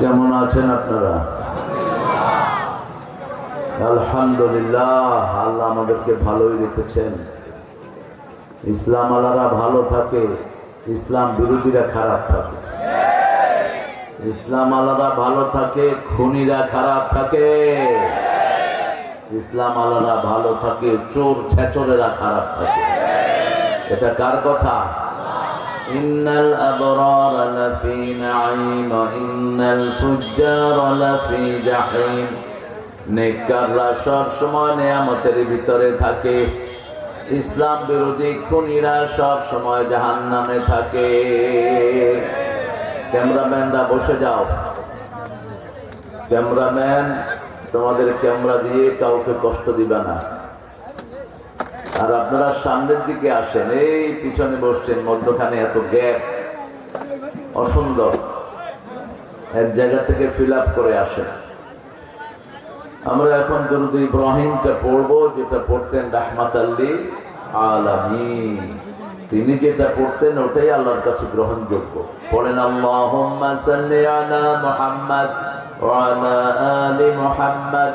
কেমন আছেন আপনারা? আলহামদুলিল্লাহ, আল্লাহ আমাদেরকে ভালোই রেখেছেন। ইসলাম আলারা ভালো থাকে, ইসলাম বিরোধীরা খারাপ থাকে। ইসলাম আলারা ভালো থাকে, খুনিরা খারাপ থাকে। ইসলাম আলারা ভালো থাকে, চোর ছেচরেরা খারাপ থাকে। এটা কার কথা? إن الأبرار لفي نعيم وإن الفجار لفي جحيم নেককাররা সব সময় নেয়ামতের ভিতরে থাকে ইসলাম বিরোধী খুনিরা সব সময় জাহান নামে থাকে ক্যামেরাম্যানরা বসে যাও ক্যামেরাম্যান তোমাদের ক্যামেরা দিয়ে কাউকে কষ্ট দিবে না আর আপনারা সামনের দিকে আসেন, এই পিছনে বসছেন, মধ্যখানে এত গ্যাপ। অসুন্দর। এক জায়গা থেকে ফিল করে আসেন। আমরা এখন দুরুদ ইব্রাহিমটা পড়ব, যেটা পড়তেন রাহমাত আল্লি আলামী তিনি যেটা পড়তেন, ওটাই আল্লাহর কাছে গ্রহণযোগ্য। পড়েন, আল্লাহুম্মা সাল্লি আলা মুহাম্মদ ওয়া আলা আলি মুহাম্মদ।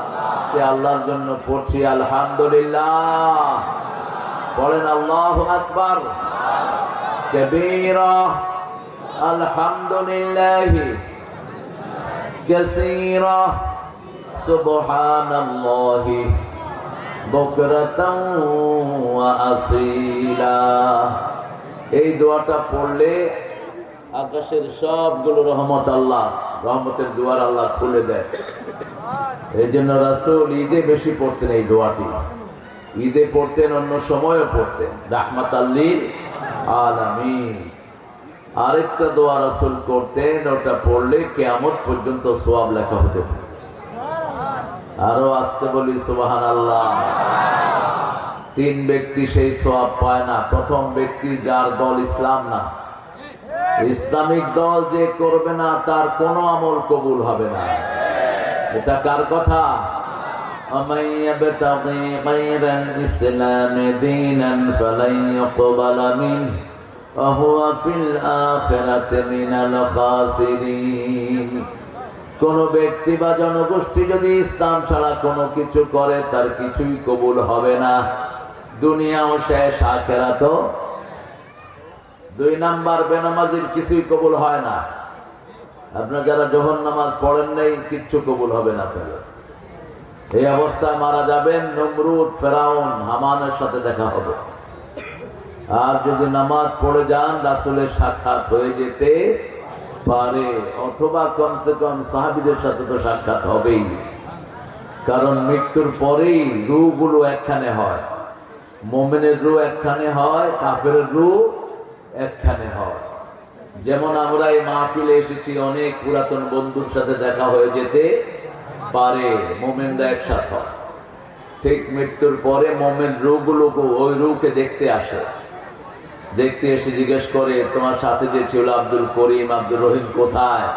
সে আল্লাহর জন্য পড়ছি, আলহামদুলিল্লাহ। বলেন, আল্লাহ আকবার। কবীরা, আলহামদুলিল্লাহ। কাসীরা, সুবহানাল্লাহ। বুকরাতাও ওয়া আসীলা। এই দোয়াটা পড়লে আকাশের সবগুলো রহমত আল্লাহ, রহমতের দুয়ার আল্লাহ খুলে দেয়। এই জন্য রাসুল ঈদে বেশি পড়তেন এই দোয়াটি। ঈদে পড়তেন, অন্য সময়ও পড়তেন। রাহমাত আল্লির আরেকটা দোয়া রাসুল করতেন, ওটা পড়লে কেয়ামত পর্যন্ত সোয়াব লেখা হতে আরও আসতে বলি সুবাহান আল্লাহ তিন ব্যক্তি সেই সোয়াব পায় না। প্রথম ব্যক্তি যার দল ইসলাম না। ইসলামিক দল যে করবে না, তার কোনো আমল কবুল হবে না। এটা কার কথা ومن يبتغي غير الإسلام دينا فلن يقبل منه وهو في الآخرة من الخاسرين কোন ব্যক্তি বা জনগোষ্ঠী যদি ইসলাম ছাড়া কোনো কিছু করে তার কিছুই কবুল হবে না দুনিয়াও শেষ আখেরা তো দুই নাম্বার বেনামাজির কিছুই কবুল হয় না আপনার যারা জহর নামাজ পড়েন নাই, কিচ্ছু কবুল হবে না আপনাদের। এই অবস্থায় মারা যাবেন নমরুদ ফেরাউন হামানের সাথে দেখা হবে। আর যদি নামাজ পড়ে যান, রাসুলের সাক্ষাৎ হয়ে যেতে পারে, অথবা কমসে কম সাহাবিদের সাথে তো সাক্ষাৎ হবেই। কারণ মৃত্যুর পরেই রুগুলো একখানে হয়। মোমেনের রু একখানে হয় কাফের রু একখানে হয়। যেমন আমরা এই মাহফিলে এসেছি, অনেক পুরাতন বন্ধুর সাথে দেখা হয়ে যেতে পারে, মোমেনরা একসাথ ঠিক মৃত্যুর পরে মোমেন রুগুলোকে ওই রুকে দেখতে আসে। দেখতে এসে জিজ্ঞেস করে, তোমার সাথে যে ছিল আব্দুল করিম আব্দুল রহিম কোথায়?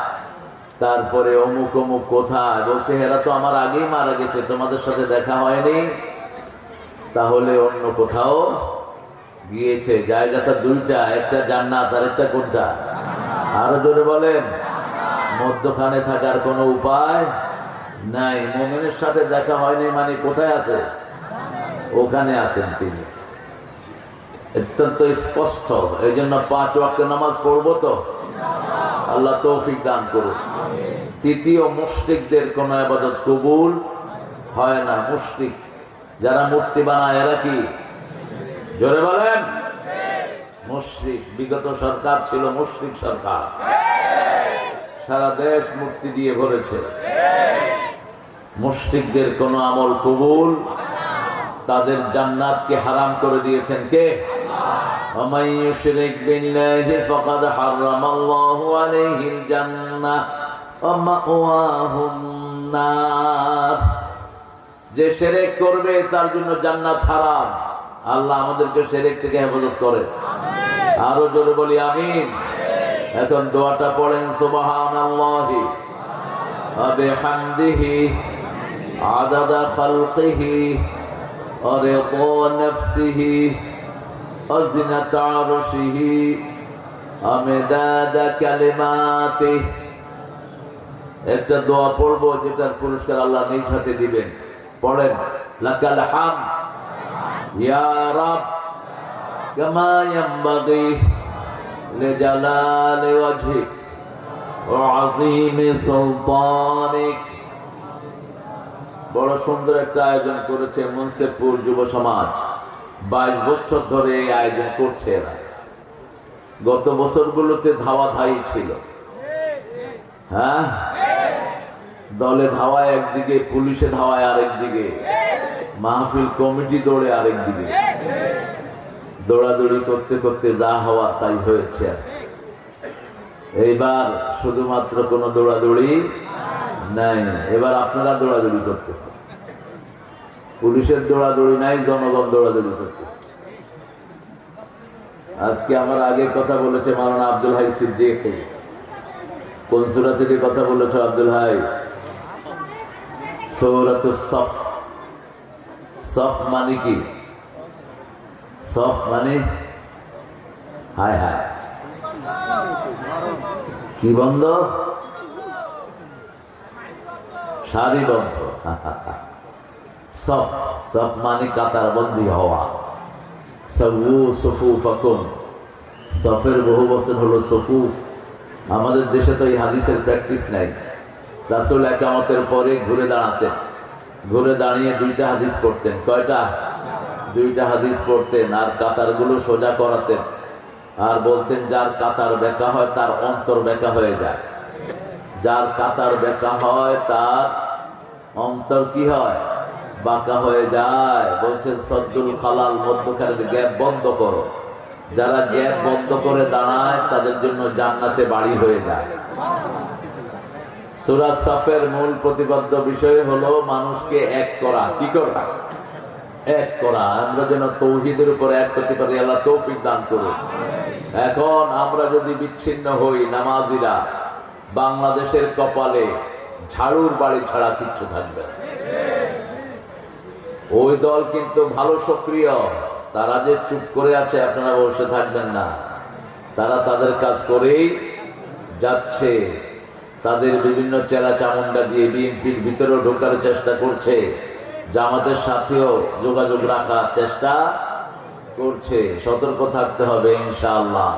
তারপরে, অমুক অমুক কোথায়? বলছে হেরা তো আমার আগেই মারা গেছে, তোমাদের সাথে দেখা হয়নি। তাহলে অন্য কোথাও গিয়েছে জায়গাটা দুইটা একটা জান্নাত আর একটা কোনটা? আরও জোরে বলেন। মধ্যখানে থাকার কোনো উপায় নাই। মোমেনের সাথে দেখা হয়নি মানে কোথায় আছে? ওখানে আছেন তিনি। অত্যন্ত স্পষ্ট। এই জন্য পাঁচ ওয়াক্ত নামাজ পড়ব তো? আল্লাহ তৌফিক দান করুন তৃতীয়, মুশরিকদের কোন আবাদত কবুল হয় না। মুশরিক যারা মূর্তি বানায়, এরা কি? জোরে বলেন মুশরিক বিগত সরকার ছিল মুশরিক সরকার সারা দেশ মূর্তি দিয়ে ভরেছে মুশরিকদের কোনো আমল কবুল তাদের জান্নাতকে হারাম করে দিয়েছেন কে ومن يشرك بالله فقد حرم الله عليه الجنة ومأواه নার যে সেরেক করবে তার জন্য জান্নাত হারাম আল্লাহ আমাদেরকে সেরেক থেকে হেফাজত করে। আরও জোরে বলি, আমিন। এখন দোয়াটা পড়েন আদাদা খালকিহি ওয়া রিদা নাফসিহি ওয়া জিনাতা আরশিহি ওয়া মিদাদা কালিমাতিহি একটা দোয়া পড়ব, যেটার পুরস্কার আল্লাহ নিজ হাতে দিবেন। পড়েন, লাকাল হাম রাব কামা ইয়ানবাগি লিজালালি ওয়াজহিক ওয়া আযীমি সুলতানিক বড় সুন্দর একটা আয়োজন করেছে মুন্সিপুর যুব সমাজ। বাইশ বছর ধরে এই আয়োজন করছে এরা। গত বছরগুলোতে ধাওয়া ধাই ছিল। হ্যাঁ? দলে ধাওয়ায় একদিকে, পুলিশে ধাওয়ায় আরেকদিকে। মাহফিল কমিটি দৌড়ে আরেকদিকে দৌড়াদৌড়ি করতে করতে যা হওয়ার তাই হয়েছে এইবার শুধুমাত্র কোনো দৌড়াদৌড়ি নাই এবার আপনারা দৌড়াদৌড়ি করতেছে পুলিশের দৌড়াদৌড়ি নাই, জনগণ দৌড়াদৌড়ি করতেছে। আজকে আমার আগে কথা বলেছে মারানা আব্দুল হাই সিদ্দিক। কোন সুরা থেকে কথা বলেছ আব্দুল হাই? সৌরাত সফ। সফ মানে কি? সফ মানে হায় হায় কি বন্ধ? সারি বন্ধ। সফ সফ মানে কাতার বন্দি হওয়া। সবু সফু ফাকুম সফের বহু বছর হলো সফুফ। আমাদের দেশে তো এই হাদিসের প্র্যাকটিস নাই। রাসুল একামতের পরে ঘুরে দাঁড়াতেন। ঘুরে দাঁড়িয়ে দুইটা হাদিস পড়তেন। কয়টা? দুইটা হাদিস পড়তেন আর কাতারগুলো সোজা করাতেন। আর বলতেন, যার কাতার বেঁকা হয়, তার অন্তর বেঁকা হয়ে যায়। যার কাতার বেঁকা হয়, তার অন্তর কি হয়? বাঁকা হয়ে যায়। বলছেন, সদ্দুল খালাল মধ্যখানে গ্যাপ বন্ধ করো। যারা গ্যাপ বন্ধ করে দাঁড়ায়, তাদের জন্য জান্নাতে বাড়ি হয়ে যায়। সুরাজ সাফের মূল প্রতিপাদ্য বিষয় হলো মানুষকে এক করা। কি করা? এক করা। আমরা যেন তৌহিদের উপর এক করতে পারি, আল্লাহ তৌফিক দান করুন। এখন আমরা যদি বিচ্ছিন্ন হই, নামাজিরা, বাংলাদেশের কপালে ঝাড়ুর বাড়ি ছাড়া কিচ্ছু থাকবে। ওই দল কিন্তু ভালো সক্রিয়। তারা যে চুপ করে আছে, আপনারা বসে থাকবেন না। তারা তাদের কাজ করেই যাচ্ছে। তাদের বিভিন্ন চেরা চামুন্ডা দিয়ে বিএনপির ভিতরেও ঢোকার চেষ্টা করছে। জামাতের সাথেও যোগাযোগ রাখার চেষ্টা করছে। সতর্ক থাকতে হবে ইনশাআল্লাহ।